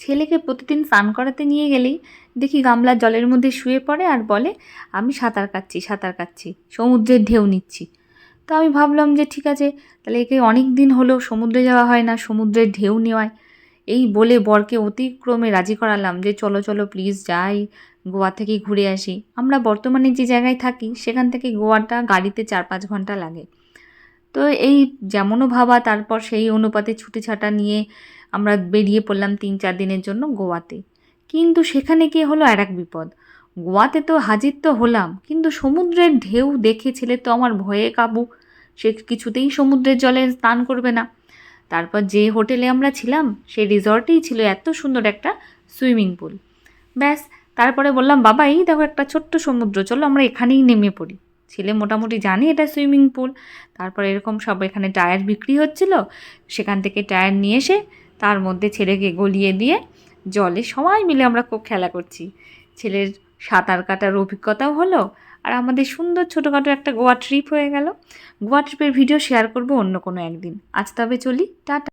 ছেলেকে প্রতিদিন স্নান করাতে নিয়ে গেলেই দেখি গামলার জলের মধ্যে শুয়ে পড়ে আর বলে, আমি সাঁতার কাটছি সাঁতার কাটছি, সমুদ্রের ঢেউ নিচ্ছি। তো আমি ভাবলাম যে ঠিক আছে, তাহলে একে অনেক দিন হলো সমুদ্রে যাওয়া হয় না, সমুদ্রের ঢেউ নেওয়ায়। এই বলে বরকে অতিক্রমে রাজি করালাম যে, চলো চলো প্লিজ যাই, গোয়া থেকে ঘুরে আসি। আমরা বর্তমানে যে জায়গায় থাকি, সেখান থেকে গোয়াটা গাড়িতে চার পাঁচ ঘণ্টা লাগে। তো এই যেমনও ভাবা, তারপর সেই অনুপাতে ছুটি ছাটা নিয়ে আমরা বেরিয়ে পড়লাম তিন চার দিনের জন্য গোয়াতে। কিন্তু সেখানে গিয়ে হলো আর এক বিপদ। গোয়াতে তো হাজির তো হলাম, কিন্তু সমুদ্রের ঢেউ দেখে ছেলে তো আমার ভয়ে কাবু। সে কিছুতেই সমুদ্রের জলে স্নান করবে না। তারপর যে হোটেলে আমরা ছিলাম সেই রিসর্টেই ছিল এত সুন্দর একটা সুইমিং পুল। ব্যাস, তারপরে বললাম, বাবা, এই দেখো একটা ছোট্ট সমুদ্র, চলো আমরা এখানেই নেমে পড়ি। ছেলে মোটামুটি জানে এটা সুইমিং পুল। তারপর এরকম সব এখানে টায়ার বিক্রি হচ্ছিল। সেখান থেকে টায়ার নিয়ে এসে তার মধ্যে ছেলেকে গলিয়ে দিয়ে জলে সবাই মিলে আমরা খুব খেলা করছি। ছেলের সাঁতার কাটার অভিজ্ঞতাও হলো আর আমাদের সুন্দর ছোটোখাটো একটা গোয়া ট্রিপ হয়ে গেল। গোয়া ট্রিপের ভিডিও শেয়ার করব অন্য কোনো একদিন। আজ তবে চলি, টাটা।